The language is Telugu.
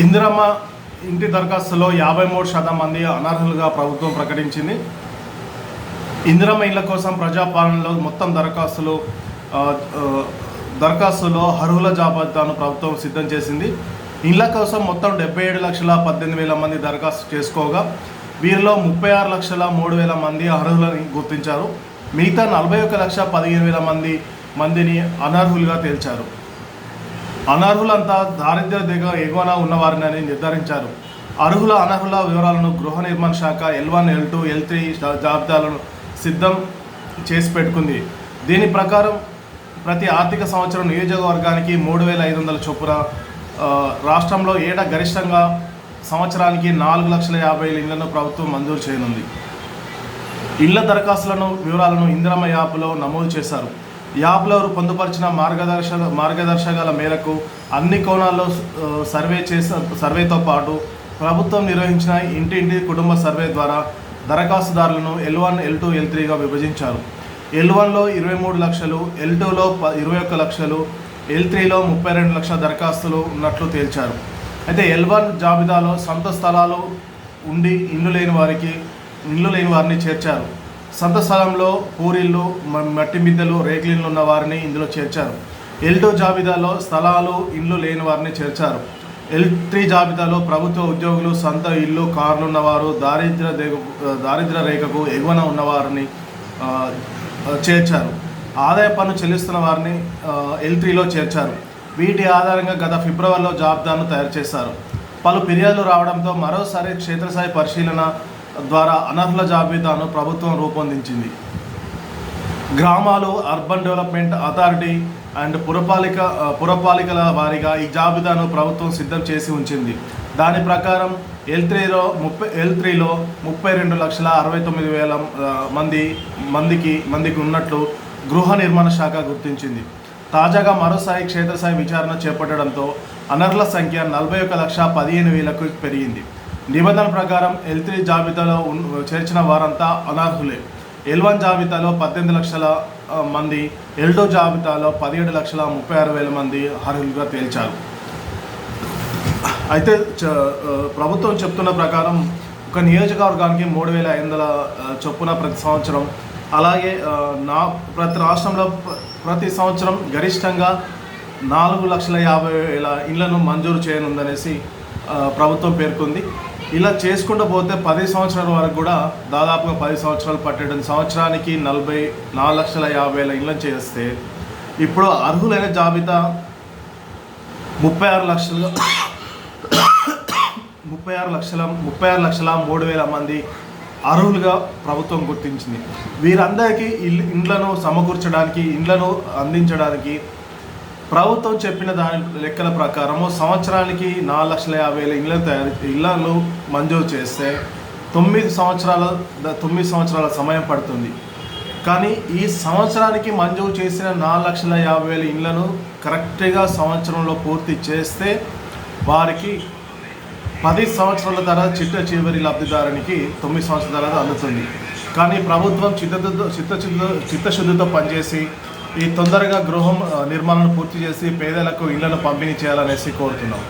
ఇందిరమ్మ ఇంటి దరఖాస్తులో యాభై మూడు శాతం మంది అనర్హులుగా ప్రభుత్వం ప్రకటించింది. ఇందిరమ్మ ఇళ్ళ కోసం ప్రజాపాలనలో మొత్తం దరఖాస్తులు దరఖాస్తులో అర్హుల జాబితాను ప్రభుత్వం సిద్ధం చేసింది. ఇళ్ళ కోసం మొత్తం డెబ్బై ఏడు లక్షల పద్దెనిమిది వేల మంది దరఖాస్తు చేసుకోగా వీరిలో ముప్పై ఆరు లక్షల మూడు వేల మంది అర్హులని గుర్తించారు. మిగతా నలభై ఒక లక్ష పదిహేను వేల మంది మందిని అనర్హులుగా తేల్చారు. అనర్హులంతా దారిద్ర్య దిగ ఎగువన ఉన్నవారిని నిర్ధారించారు. అర్హుల అనర్హుల వివరాలను గృహ నిర్మాణ శాఖ L one L two L three జాబితాలను సిద్ధం చేసి పెట్టుకుంది. దీని ప్రకారం ప్రతి ఆర్థిక సంవత్సరం నియోజకవర్గానికి మూడు వేల ఐదు వందల చొప్పున రాష్ట్రంలో ఏట గరిష్టంగా సంవత్సరానికి నాలుగు లక్షల యాభై ఇళ్ళను ప్రభుత్వం మంజూరు చేయనుంది. ఇళ్ళ దరఖాస్తులను వివరాలను ఇందిరమ్మ యాప్లో నమోదు చేశారు. యాప్లో పొందుపరిచిన మార్గదర్శక మార్గదర్శకాల మేరకు అన్ని కోణాల్లో సర్వే చేసిన సర్వేతో పాటు ప్రభుత్వం నిర్వహించిన ఇంటింటి కుటుంబ సర్వే ద్వారా దరఖాస్తుదారులను L one L two L త్రీగా విభజించారు. ఎల్ వన్లో ఇరవై మూడు లక్షలు ఎల్ టూలో ప ఇరవై ఒక్క లక్షలు ఎల్ త్రీలో ముప్పై రెండు లక్షల దరఖాస్తులు ఉన్నట్లు తేల్చారు. అయితే ఎల్ వన్ జాబితాలో సొంత స్థలాలు ఉండి ఇల్లు లేని వారికి ఇల్లు లేని వారిని చేర్చారు. సొంత స్థలంలో పూరిళ్ళు మట్టి మిద్దెలు రేకులిళ్ళు ఉన్న వారిని ఇందులో చేర్చారు. ఎల్ టూ జాబితాలో స్థలాలు ఇల్లు లేని వారిని చేర్చారు. ఎల్ త్రీ జాబితాలో ప్రభుత్వ ఉద్యోగులు సొంత ఇల్లు కార్లు ఉన్నవారు దారిద్ర దారిద్ర రేఖకు ఎగువన ఉన్నవారిని చేర్చారు. ఆదాయ పన్ను చెల్లిస్తున్న వారిని ఎల్ త్రీలో చేర్చారు. వీటి ఆధారంగా గత ఫిబ్రవరిలో జాబితాను తయారు చేశారు. పలు ఫిర్యాదులు రావడంతో మరోసారి క్షేత్రస్థాయి పరిశీలన ద్వారా అనర్హుల జాబితాను ప్రభుత్వం రూపొందించింది. గ్రామాలు అర్బన్ డెవలప్మెంట్ అథారిటీ అండ్ పురపాలిక పురపాలికల వారీగా ఈ జాబితాను ప్రభుత్వం సిద్ధం చేసి ఉంచింది. దాని ప్రకారం ఎల్ త్రీలో ముప్పై ఎల్ త్రీలో ముప్పై రెండు లక్షల అరవై తొమ్మిది వేల మంది మందికి మందికి ఉన్నట్లు గృహ నిర్మాణ శాఖ గుర్తించింది. తాజాగా మరోసారి క్షేత్రస్థాయి విచారణ చేపట్టడంతో అనర్ల సంఖ్య నలభై ఒక లక్ష పదిహేను వేలకు పెరిగింది. నిబంధన ప్రకారం ఎల్ త్రీ జాబితాలో ఉన్- చేర్చిన వారంతా అనర్హులే. ఎల్ వన్ జాబితాలో పద్దెనిమిది లక్షల మంది ఎల్ టూ జాబితాలో పదిహేడు లక్షల ముప్పై ఆరు వేల మంది అర్హులుగా తేల్చారు. అయితే చ- ప్రభుత్వం చెప్తున్న ప్రకారం ఒక నియోజకవర్గానికి మూడు వేల ఐదు వందల చొప్పున ప్రతి సంవత్సరం అలాగే నా ప్రతి రాష్ట్రంలో ప్రతి సంవత్సరం గరిష్టంగా నాలుగు లక్షల యాభై వేల ఇళ్ళను మంజూరు చేయనుందనేసి ప్రభుత్వం పేర్కొంది. ఇలా చేసుకుంటూ పోతే పది సంవత్సరాల వరకు కూడా దాదాపుగా పది సంవత్సరాలు పట్టేటువంటి సంవత్సరానికి నలభై నాలుగు లక్షల యాభై వేల ఇళ్ళని చేస్తే ఇప్పుడు అర్హులైన జాబితా ముప్పై ఆరు లక్షలు ముప్పై ఆరు లక్షల ముప్పై ఆరు లక్షల మూడు వేల మంది అర్హులుగా ప్రభుత్వం గుర్తించింది. వీరందరికీ ఇల్లు ఇండ్లను సమకూర్చడానికి ఇండ్లను అందించడానికి ప్రభుత్వం చెప్పిన దాని లెక్కల ప్రకారము సంవత్సరానికి నాలుగు లక్షల యాభై వేల ఇళ్ళ తయారు ఇళ్ళను మంజూరు చేస్తే తొమ్మిది సంవత్సరాల తొమ్మిది సంవత్సరాల సమయం పడుతుంది. కానీ ఈ సంవత్సరానికి మంజూరు చేసిన నాలుగు లక్షల యాభై వేల ఇళ్ళను కరెక్ట్గా సంవత్సరంలో పూర్తి చేస్తే వారికి పది సంవత్సరాల తర్వాత చిట్ట చివరి లబ్ధిదారునికి తొమ్మిది సంవత్సరాల తర్వాత అందుతుంది. కానీ ప్రభుత్వం చిత్తశుద్ధితో చిత్తశుద్ధితో చిత్తశుద్ధితో పనిచేసి ఈ తొందరగా గృహం ఆ, నిర్మాణాన్ని పూర్తి చేసి పేదలకు ఇళ్ళను పంపిణీ చేయాలనేసి కోరుతున్నాం.